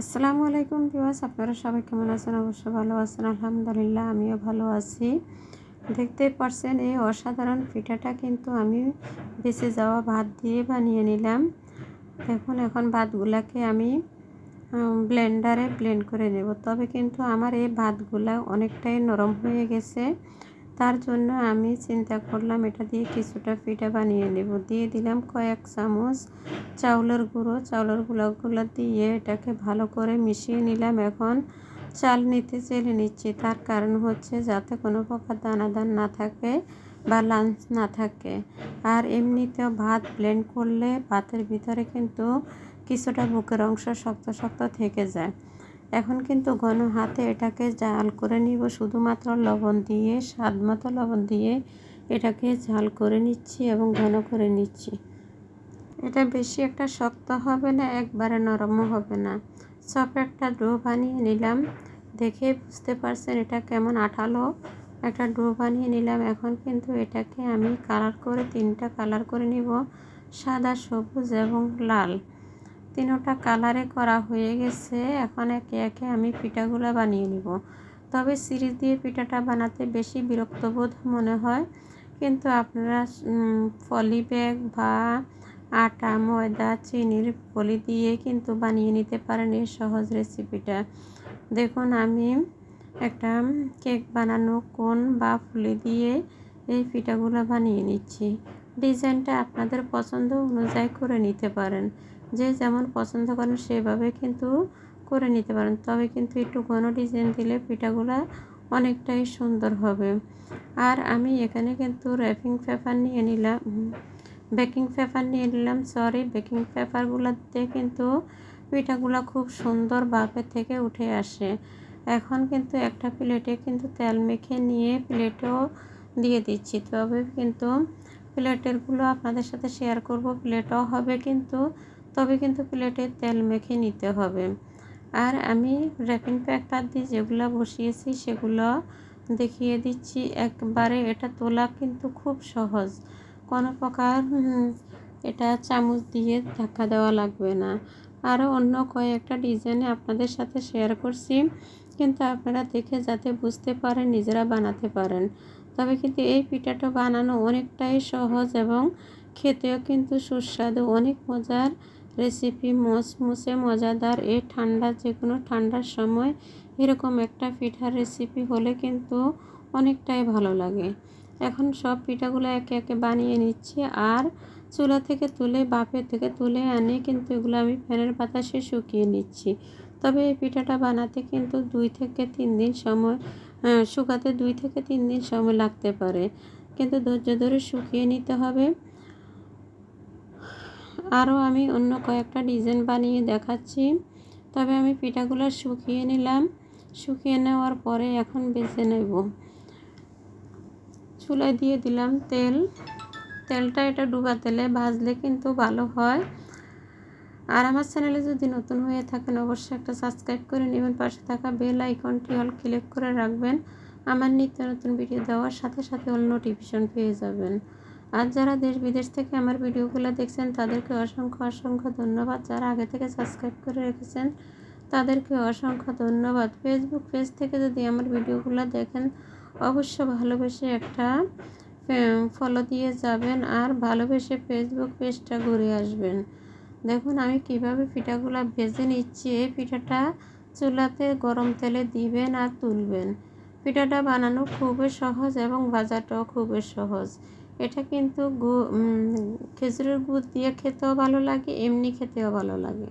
আসসালামু আলাইকুম বিওয়াস আপনারা সবাই কেমন আছেন? অবশ্যই ভালো আছেন, আলহামদুলিল্লাহ, আমিও ভালো আছি। দেখতে পারছেন, এই অসাধারণ পিঠাটা কিন্তু আমি বেঁচে যাওয়া ভাত দিয়ে বানিয়ে নিলাম। দেখুন, এখন ভাতগুলাকে আমি ব্লেন্ডারে ব্লেন্ড করে নেব। তবে কিন্তু আমার এই ভাতগুলা অনেকটাই নরম হয়ে গেছে। তার জন্য আমি চিন্তা করলাম, এটা দিয়ে কিছুটা পিঠা বানিয়ে নেব। দিয়ে দিলাম কয়েক চামচ চাউলের গুঁড়ো। চাউলের গুঁড়োগুলো দিয়ে এটাকে ভালো করে মিশিয়ে নিলাম। এখন চাল নিতে চেলে নিচ্ছি। তার কারণ হচ্ছে যাতে কোনো প্রকার দানাদার না থাকে বা লাঞ্চ না থাকে। আর এমনিতেও ভাত ব্লেন্ড করলে ভাতের ভিতরে কিন্তু কিছুটা বুকের অংশ শক্ত শক্ত থেকে যায়। এখন কিন্তু ঘন হাতে এটাকে জাল করে নিব। শুধুমাত্র লবণ দিয়ে স্বাদ মতো লবণ দিয়ে এটাকে ঝাল করে নিচ্ছি এবং ঘন করে নিচ্ছি। এটা বেশি একটা শক্ত হবে না, একবারে নরমও হবে না। সব একটা ডো বানিয়ে নিলাম। দেখে বুঝতে পারছেন এটা কেমন আঠালো একটা ডো বানিয়ে নিলাম। এখন কিন্তু এটাকে আমি কালার করে, তিনটা কালার করে নিব। সাদা, সবুজ এবং লাল। তিনোটা কালারে করা হয়ে গেছে। এখন একে একে আমি পিঠাগুলো বানিয়ে নিব। তবে সিরিজ দিয়ে পিঠাটা বানাতে বেশি বিরক্তবোধ মনে হয়। কিন্তু আপনারা পলি ব্যাগ বা আটা, ময়দা, চিনির পলি দিয়ে কিন্তু বানিয়ে নিতে পারেন এই সহজ রেসিপিটা। দেখুন, আমি একটা কেক বানানো কোন বা ফুলি দিয়ে এই পিঠাগুলো বানিয়ে নিচ্ছি। ডিজাইনটা আপনাদের পছন্দ অনুযায়ী করে নিতে পারেন। যে যেমন পছন্দ করেন সেভাবে কিন্তু করে নিতে পারেন। তবে কিন্তু একটু ঘন ডিজাইন দিলে পিঠাগুলা অনেকটাই সুন্দর হবে। আর আমি এখানে কিন্তু র্যাপিং পেপার নিয়ে নিলাম। বেকিং পেপার নিয়ে নিলাম সরি বেকিং পেপারগুলোতে কিন্তু পিঠাগুলো খুব সুন্দর বাপে থেকে উঠে আসে। এখন কিন্তু একটা প্লেটে কিন্তু তেল মেখে নিয়ে প্লেটও দিয়ে দিচ্ছি। তবে কিন্তু প্লেটেরগুলো আপনাদের সাথে শেয়ার করব। প্লেটও হবে কিন্তু তবে কিন্তু প্লেটে তেল মেখে নিতে হবে। আর আমি র্যাপিং পেপার দিয়ে যেগুলো বসিয়েছি সেগুলো দেখিয়ে দিচ্ছি। একবারে এটা তোলা কিন্তু খুব সহজ। কোনো প্রকার এটা চামচ দিয়ে ধাক্কা দেওয়া লাগবে না। আরও অন্য কয়েকটা ডিজাইনে আপনাদের সাথে শেয়ার করছি। কিন্তু আপনারা দেখে যাতে বুঝতে পারেন, নিজেরা বানাতে পারেন। তবে কিন্তু এই পিঠাটা বানানো অনেকটাই সহজ এবং খেতেও কিন্তু সুস্বাদু, অনেক মজার রেসিপি মচমুচে মজাদার এই ঠান্ডা যে কোনো ঠান্ডার সময় এরকম একটা পিঠার রেসিপি হলে কিন্তু অনেকটাই ভালো লাগে। এখন সব পিঠাগুলো একে একে বানিয়ে নিচ্ছি আর চুলা থেকে তুলে বাপে থেকে তুলে আনে কিন্তু এগুলো আমি ফ্যানের বাতাসে শুকিয়ে নিচ্ছি। তবে এই পিঠাটা বানাতে কিন্তু দুই থেকে তিন দিন সময় শুকাতে দুই থেকে তিন দিন সময় লাগতে পারে। কিন্তু ধৈর্য ধরে শুকিয়ে নিতে হবে। আরও আমি অন্য কয়েকটা ডিজাইন বানিয়ে দেখাচ্ছি। তবে আমি পিঠাগুলো শুকিয়ে নিলাম। শুকিয়ে নেওয়ার পরে এখন বেছে নেব। চুলায় দিয়ে দিলাম তেল। তেলটা এটা ডুবা তেলে ভাজলে কিন্তু ভালো হয়। আর আমার চ্যানেলে যদি নতুন হয়ে থাকেন, অবশ্যই একটা সাবস্ক্রাইব করে নেবেন। পাশে থাকা বেল আইকনটি অল ক্লিক করে রাখবেন। আমার নিত্য নতুন ভিডিও দেওয়ার সাথে সাথে অল নোটিফিকেশন পেয়ে যাবেন। আর যারা দেশ বিদেশ থেকে আমার ভিডিওগুলো দেখছেন, তাদেরকে অসংখ্য অসংখ্য ধন্যবাদ। যারা আগে থেকে সাবস্ক্রাইব করে রেখেছেন, তাদেরকে অসংখ্য ধন্যবাদ। ফেসবুক পেজ থেকে যদি আমার ভিডিওগুলো দেখেন, অবশ্য ভালোবেসে একটা ফলো দিয়ে যাবেন আর ভালোবেসে ফেসবুক পেজটা ঘুরে আসবেন। দেখুন আমি কীভাবে পিঠাগুলো ভেজে নিচ্ছি। এই পিঠাটা চুলাতে গরম তেলে দিবেন আর তুলবেন। পিঠাটা বানানো খুবই সহজ এবং ভাজাটাও খুবই সহজ। এটা কিন্তু গু খেজুরের গুড় দিয়ে খেতেও ভালো লাগে এমনি খেতেও ভালো লাগে।